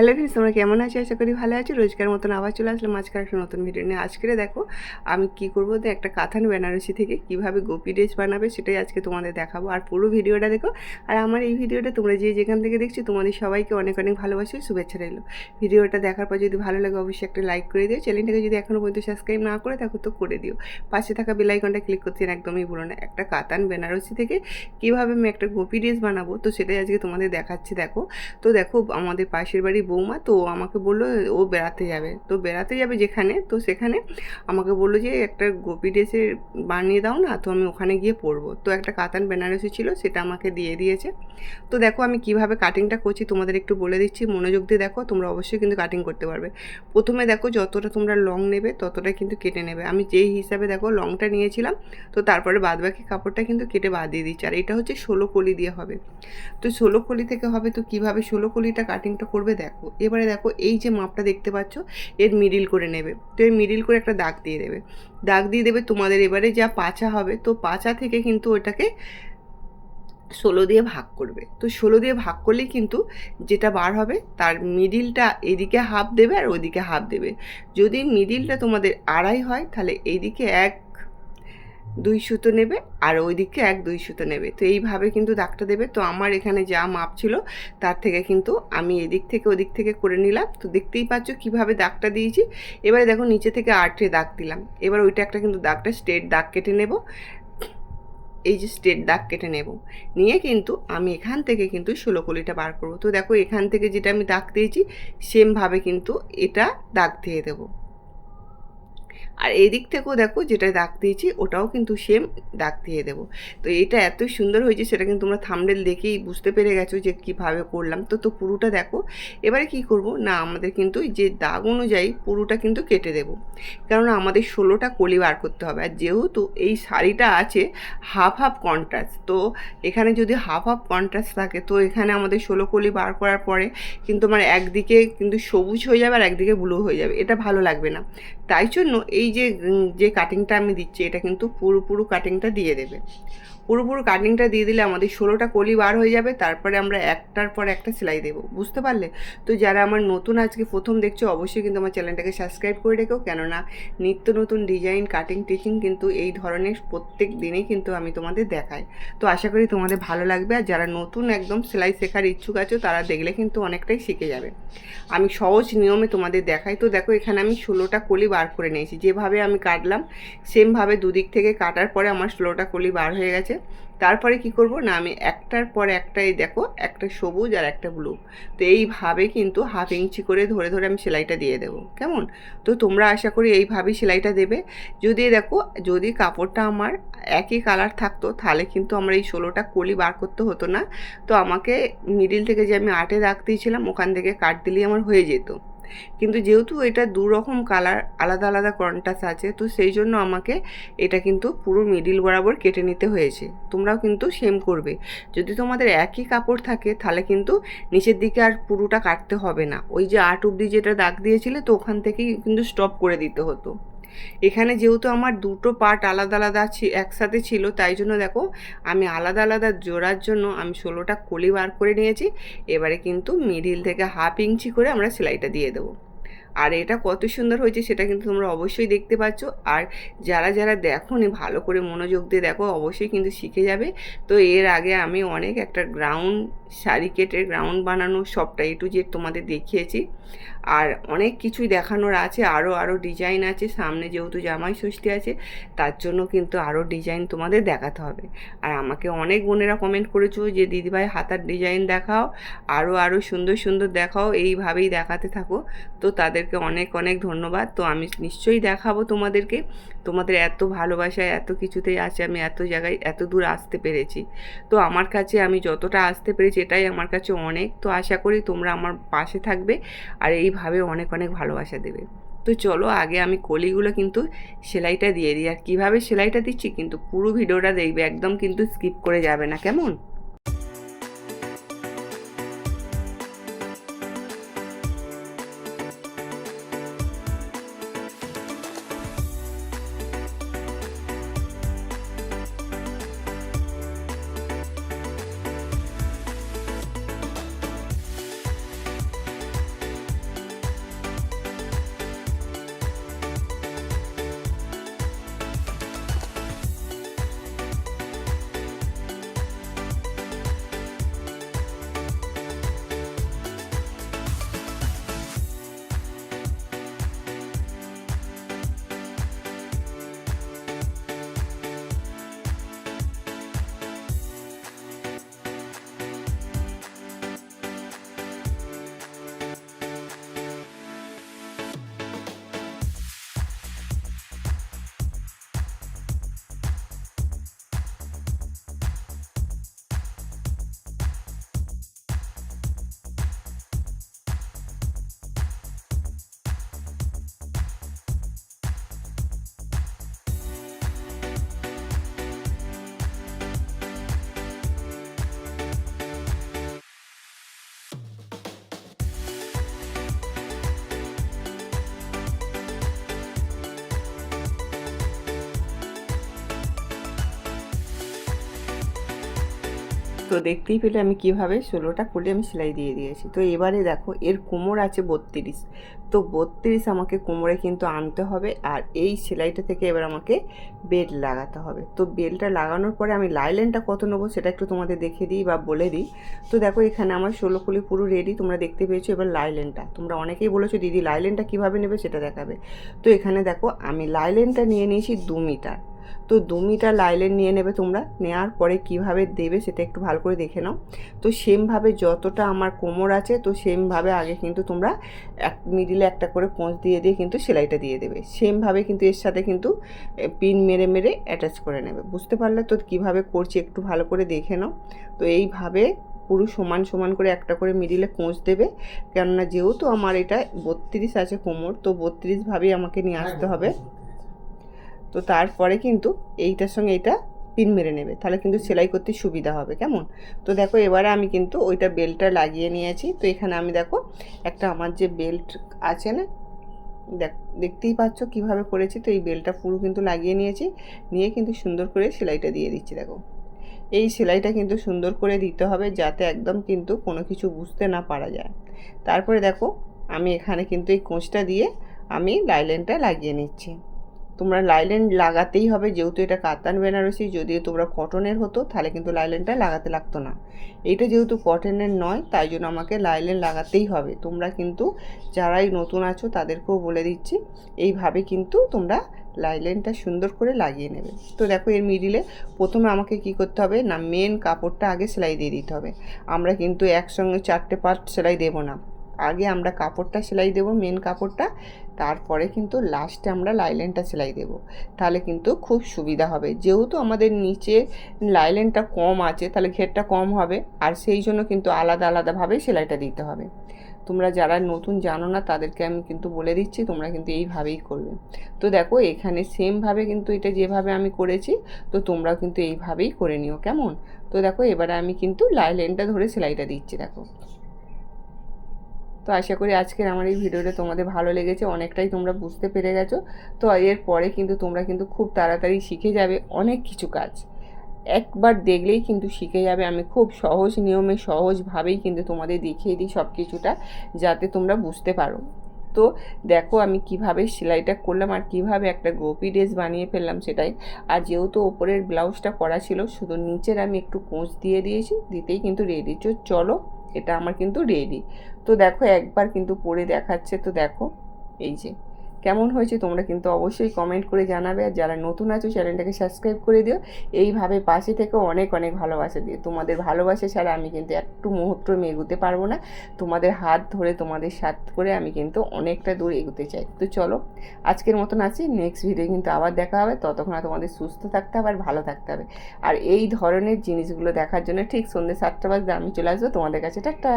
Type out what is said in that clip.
Hello friends তোমরা কেমন আছো? আশা করি ভালো আছো। রোজকার মতন আবার চলে আসলাম আজকাল একটা নতুন ভিডিও নিয়ে। আজকে দেখো, আমি কি করব? তো একটা কাথান বেনারসি থেকে কীভাবে গোপি ড্রেস বানাবে সেটাই আজকে তোমাদের দেখাবো। আর পুরো ভিডিওটা দেখো, আর আমার এই ভিডিওটা তোমরা যে যেখান থেকে দেখছ, তোমাদের সবাইকে অনেক অনেক ভালোবাসি শুভেচ্ছা রইল। ভিডিওটা দেখার পর যদি ভালো লাগে, অবশ্যই একটা লাইক করে দিও। চ্যানেলটাকে যদি এখনও পর্যন্ত সাবস্ক্রাইব না করে থাকো, তো করে দিও। পাশে থাকা বেলাইকনটা ক্লিক করতে একদমই ভুলো না। একটা কাতান বেনারসি থেকে কীভাবে আমি একটা গোপি ড্রেস বানাবো, তো সেটাই আজকে তোমাদের দেখাচ্ছি। দেখো, তো দেখো, আমাদের পাশের বাড়ি বৌমা, তো আমাকে বলল ও বেড়াতে যাবে। তো বেড়াতে যাবে যেখানে, তো সেখানে আমাকে বলল যে, একটা গোপি ড্রেসের বানিয়ে দাও না, তো আমি ওখানে গিয়ে পরবো। তো একটা কাতান বেনারসি ছিল, সেটা আমাকে দিয়ে দিয়েছে। তো দেখো আমি কীভাবে কাটিংটা করছি, তোমাদের একটু বলে দিচ্ছি, মনোযোগ দিয়ে দেখো, তোমরা অবশ্যই কিন্তু কাটিং করতে পারবে। প্রথমে দেখো যতটা তোমরা লং নেবে ততটা কিন্তু কেটে নেবে। আমি যেই হিসাবে দেখো লংটা নিয়েছিলাম, তো তারপরে বাদবাকি কাপড়টা কিন্তু কেটে বাদ দিয়ে দিচ্ছি। আর এটা হচ্ছে ষোলো কলি দিয়ে হবে। তো ষোলো কলি থেকে হবে, তো কীভাবে ষোলো কলিটা কাটিংটা করবে দেখো। এবারে দেখো, এই যে মাপটা দেখতে পাচ্ছ, এর মিডিল করে নেবে। তো এই মিডিল করে একটা দাগ দিয়ে দেবে। দাগ দিয়ে দেবে তোমাদের এবারে যা পাচা হবে, তো পাচা থেকে কিন্তু ওটাকে ষোলো দিয়ে ভাগ করবে। তো ষোলো দিয়ে ভাগ করলেই কিন্তু যেটা বার হবে, তার মিডিলটা এদিকে হাফ দেবে আর ওদিকে হাফ দেবে। যদি মিডিলটা তোমাদের আড়াই হয়, তাহলে এইদিকে এক দুই সুতো নেবে আর ওইদিকে এক দুই সুতো নেবে। তো এইভাবে কিন্তু দাগটা দেবে। তো আমার এখানে যা মাপ ছিল তার থেকে কিন্তু আমি এদিক থেকে ওদিক থেকে করে নিলাম। তো দেখতেই পাচ্ছ কীভাবে দাগটা দিয়েছি। এবারে দেখো নিচে থেকে আটে দাগ দিলাম। এবার ওইটা একটা কিন্তু দাগটা স্ট্রেট দাগ কেটে নেব। এই যে স্ট্রেট দাগ কেটে নেব। নিয়ে কিন্তু আমি এখান থেকে কিন্তু ষোলো কলিটা বার করব। তো দেখো এখান থেকে যেটা আমি দাগ দিয়েছি, সেমভাবে কিন্তু এটা দাগ দিয়ে দেবো। আর এদিক থেকেও দেখো যেটা দাগ দিয়েছি, ওটাও কিন্তু সেম দাগ দিয়ে দেবো। তো এটা এত সুন্দর হয়েছে, সেটা কিন্তু তোমরা থামডেল দেখেই বুঝতে পেরে গেছো যে কীভাবে করলাম। তো তো পুরোটা দেখো, এবারে কি করব? না, আমাদের কিন্তু যে দাগ অনুযায়ী পুরোটা কিন্তু কেটে দেবো। কেননা আমাদের ষোলোটা কলি বার করতে হবে। আর যেহেতু এই শাড়িটা আছে হাফ হাফ কন্ট্রাস্ট তো এখানে যদি হাফ হাফ কন্ট্রাস্ট থাকে, তো এখানে আমাদের ষোলো কলি বার করার পরে কিন্তু আমার একদিকে কিন্তু সবুজ হয়ে যাবে আর একদিকে ব্লু হয়ে যাবে। এটা ভালো লাগবে না। তাই জন্য এই যে যে কাটিংটা আমি দিচ্ছি এটা কিন্তু পুরোপুরো কাটিংটা দিয়ে দেবে। পুরোপুরো কাটিংটা দিয়ে দিলে আমাদের ষোলোটা কলি বার হয়ে যাবে, তারপরে আমরা একটার পর একটা সেলাই দেবো, বুঝতে পারলে? তো যারা আমার নতুন আজকে প্রথম দেখছ, অবশ্যই কিন্তু আমার চ্যানেলটাকে সাবস্ক্রাইব করে রেখো, কেননা নিত্য নতুন ডিজাইন কাটিং টিচিং কিন্তু এই ধরনের প্রত্যেক দিনেই কিন্তু আমি তোমাদের দেখাই। তো আশা করি তোমাদের ভালো লাগবে, আর যারা নতুন একদম সেলাই শেখার ইচ্ছুক আছো, তারা দেখলে কিন্তু অনেকটাই শিখে যাবে। আমি সহজ নিয়মে তোমাদের দেখাই। তো দেখো, এখানে আমি ষোলোটা কলি বার করে নিয়েছি, যেভাবে আমি কাটলাম সেমভাবে দুদিক থেকে কাটার পরে আমার ষোলোটা কলি বার হয়ে গেছে। তারপরে কি করব? না, আমি একটার পর একটাই দেখো, একটা সবুজ আর একটা ব্লু তো এইভাবে কিন্তু হাফ ইঞ্চি করে ধরে ধরে আমি সেলাইটা দিয়ে দেবো। কেমন? তো তোমরা আশা করি এইভাবেই সেলাইটা দেবে। যদি দেখো, যদি কাপড়টা আমার একই কালার থাকতো, তাহলে কিন্তু আমরা এই ষোলোটা কলি বার করতে হতো না। তো আমাকে মিডিল থেকে যে আমি আটে দাগ দিয়েছিলাম, ওখান থেকে কাট দিলেই আমার হয়ে যেত। কিন্তু যেহেতু এটা দু রকম কালার, আলাদা আলাদা কন্টাস আছে, তো সেই জন্য আমাকে এটা কিন্তু পুরো মিডিল বরাবর কেটে নিতে হয়েছে। তোমরাও কিন্তু সেম করবে। যদি তোমাদের একই কাপড় থাকে, তাহলে কিন্তু নিচের দিকে আর পুরোটা কাটতে হবে না। ওই যে আট অব্দি যেটা দাগ দিয়েছিলে, তো ওখান থেকেই কিন্তু স্টপ করে দিতে হতো। এখানে যেহেতু আমার দুটো পার্ট আলাদা আলাদা একসাথে ছিল, তাই জন্য দেখো আমি আলাদা আলাদা জোড়ার জন্য আমি ষোলোটা কলি বার করে নিয়েছি। এবারে কিন্তু মিডিল থেকে হাফ ইঞ্চি করে আমরা সেলাইটা দিয়ে দেবো। আর এটা কত সুন্দর হয়েছে সেটা কিন্তু তোমরা অবশ্যই দেখতে পাচ্ছ। আর যারা যারা দেখো নি ভালো করে মনোযোগ দিয়ে দেখো, অবশ্যই কিন্তু শিখে যাবে। তো এর আগে আমি অনেক একটা গ্রাউন্ড শাড়ি কেটে গ্রাউন্ড বানানো সবটা এ টু জেড তোমাদের দেখিয়েছি। আর অনেক কিছুই দেখানোর আছে আরও আরও ডিজাইন আছে, সামনে যেহেতু জামাই ষষ্ঠী আছে, তার জন্য কিন্তু আরও ডিজাইন তোমাদের দেখাতে হবে। আর আমাকে অনেক বোনেরা কমেন্ট করেছ যে, দিদিভাই, হাতার ডিজাইন দেখাও আরও আরও সুন্দর সুন্দর দেখাও, এইভাবেই দেখাতে থাকো। তো তাদেরকে অনেক অনেক ধন্যবাদ। তো আমি নিশ্চয়ই দেখাবো তোমাদেরকে। তোমাদের এত ভালোবাসায় এত কিছুতেই আছে, আমি এত জায়গায় এত দূর আসতে পেরেছি। তো আমার কাছে আমি যতটা আসতে পেরেছি, এটাই আমার কাছে অনেক। তো আশা করি তোমরা আমার পাশে থাকবে আর এইভাবে অনেক অনেক ভালোবাসা দেবে। তো চলো আগে আমি কলিগুলো কিন্তু সেলাইটা দিয়ে দিই। আর কীভাবে সেলাইটা দিচ্ছি কিন্তু পুরো ভিডিওটা দেখবে, একদম কিন্তু স্কিপ করে যাবে না। কেমন? তো দেখতেই পেলে আমি কীভাবে ষোলোটা করে আমি সেলাই দিয়ে দিয়েছি। তো এবারে দেখো, এর কোমর আছে বত্রিশ। তো বত্রিশ আমাকে কোমরে কিন্তু আনতে হবে আর এই সেলাইটা থেকে এবার আমাকে বেল্ট লাগাতে হবে। তো বেল্টটা লাগানোর পরে আমি লাইলেনটা কত নেব সেটা একটু তোমাদের দেখে দিই বা বলে দিই। তো দেখো, এখানে আমার ষোলো ফুলি পুরো রেডি তোমরা দেখতে পেয়েছ এবার লাইলেনটা তোমরা অনেকেই বলেছ, দিদি লাইলেনটা কীভাবে নেবে সেটা দেখাবে? তো এখানে দেখো, আমি লাইলেনটা নিয়ে নিয়েছি দু মিটার। তো দু মিটার লাইলেন নিয়ে নেবে তোমরা। নেওয়ার পরে কীভাবে দেবে সেটা একটু ভালো করে দেখে নাও। তো সেমভাবে যতটা আমার কোমর আছে তো সেমভাবে আগে কিন্তু তোমরা এক মিডিলে একটা করে কোঁচ দিয়ে দিয়ে কিন্তু সেলাইটা দিয়ে দেবে। সেমভাবে কিন্তু এর সাথে কিন্তু পিন মেরে মেরে অ্যাটাচ করে নেবে। বুঝতে পারলে তো কীভাবে করছি একটু ভালো করে দেখে নাও। তো এইভাবে পুরো সমান সমান করে একটা করে মিডিলে কোঁচ দেবে। কেননা যেহেতু আমার এটা বত্রিশ আছে কোমর তো বত্রিশভাবেই আমাকে নিয়ে আসতে হবে। তো তারপরে কিন্তু এইটার সঙ্গে এইটা পিন মেরে নেবে। তাহলে কিন্তু সেলাই করতে সুবিধা হবে, কেমন? তো দেখো এবারে আমি কিন্তু ওইটা বেল্টটা লাগিয়ে নিয়েছি। তো এখানে আমি দেখো একটা আমার যে বেল্ট আছে না, দেখ, দেখতেই পাচ্ছ কীভাবে করেছি। তো এই বেল্টটা পুরো কিন্তু লাগিয়ে নিয়েছি। নিয়ে কিন্তু সুন্দর করে সেলাইটা দিয়ে দিচ্ছি, দেখো। এই সেলাইটা কিন্তু সুন্দর করে দিতে হবে যাতে একদম কিন্তু কোনো কিছু বুঝতে না পারা যায়। তারপরে দেখো আমি এখানে কিন্তু এই কোঁচটা দিয়ে আমি লাইলেনটা লাগিয়ে নিচ্ছি। তোমরা লাইলেন লাগাতেই হবে, যেহেতু এটা কাতান বেনারসি, যদি তোমরা কটনের হতো, তাহলে কিন্তু লাইলেনটা লাগাতে লাগতো না। এটা যেহেতু কটনের নয়, তাই জন্য আমাকে লাইলেন লাগাতেই হবে। তোমরা কিন্তু যারাই নতুন আছো, তাদেরকেও বলে দিচ্ছি, এইভাবে কিন্তু তোমরা লাইলেনটা সুন্দর করে লাগিয়ে নেবে। তো দেখো, এর মিডিলে প্রথমে আমাকে কি করতে হবে, না মেন কাপড়টা আগে সেলাই দিয়ে দিতে হবে। আমরা কিন্তু একসঙ্গে চারটে পার্ট সেলাই দেবো না। আগে আমরা কাপড়টা সেলাই দেবো মেন কাপড়টা। তারপরে কিন্তু লাস্টে আমরা লাইলেনটা সেলাই দেব। তাহলে কিন্তু খুব সুবিধা হবে। যেহেতু আমাদের নিচে লাইলেনটা কম আছে, তাহলে ঘেরটা কম হবে। আর সেই জন্য কিন্তু আলাদা আলাদাভাবে সেলাইটা দিতে হবে। তোমরা যারা নতুন জানো না, তাদেরকে আমি কিন্তু বলে দিচ্ছি, তোমরা কিন্তু এইভাবেই করবে। তো দেখো, এখানে সেমভাবে কিন্তু এটা যেভাবে আমি করেছি, তো তোমরাও কিন্তু এইভাবেই করে নিও, কেমন? তো দেখো, এবারে আমি কিন্তু লাইলেনটা ধরে সেলাইটা দিচ্ছি, দেখো। তো আশা করি আজকের আমার এই ভিডিওটা তোমাদের ভালো লেগেছে, অনেকটাই তোমরা বুঝতে পেরে গেছো। তো এর পরে কিন্তু তোমরা কিন্তু খুব তাড়াতাড়ি শিখে যাবে অনেক কিছু কাজ। একবার দেখলেই কিন্তু শিখে যাবে। আমি খুব সহজ নিয়মে, সহজভাবেই কিন্তু তোমাদের দেখিয়ে দিই সব কিছুটা, যাতে তোমরা বুঝতে পারো। তো দেখো আমি কীভাবে সেলাইটা করলাম আর কীভাবে একটা গোপি ড্রেস বানিয়ে ফেললাম সেটাই। আর যেহেতু ওপরের ব্লাউজটা করা ছিল, শুধু নিচের আমি একটু কোঁচ দিয়ে দিয়েছি, দিতেই কিন্তু রেডি চলো এটা আমার কিন্তু রেডি তো দেখো একবার কিন্তু পরে দেখাচ্ছে তো দেখো এই যে। কেমন হয়েছে তোমরা কিন্তু অবশ্যই কমেন্ট করে জানাবে। আর যারা নতুন আছো, চ্যানেলটাকে সাবস্ক্রাইব করে দিও। এইভাবে পাশে থেকে অনেক অনেক ভালোবাসা দিও। তোমাদের ভালোবাসা ছাড়া আমি কিন্তু একটু মুহূর্ত এগোতে পারব না। তোমাদের হাত ধরে তোমাদের সাথ করে আমি কিন্তু অনেকটা দূর এগোতে চাই। তো চলো, আজকের মতন আছি। নেক্সট ভিডিও কিন্তু আবার দেখা হবে। ততক্ষণ তোমাদের সুস্থ থাকতে হবে আর ভালো থাকতে হবে। আর এই ধরনের জিনিসগুলো দেখার জন্য ঠিক সন্ধ্যে সাতটা বাজতে আমি চলে আসব। তোমাদের কাছে টাটা!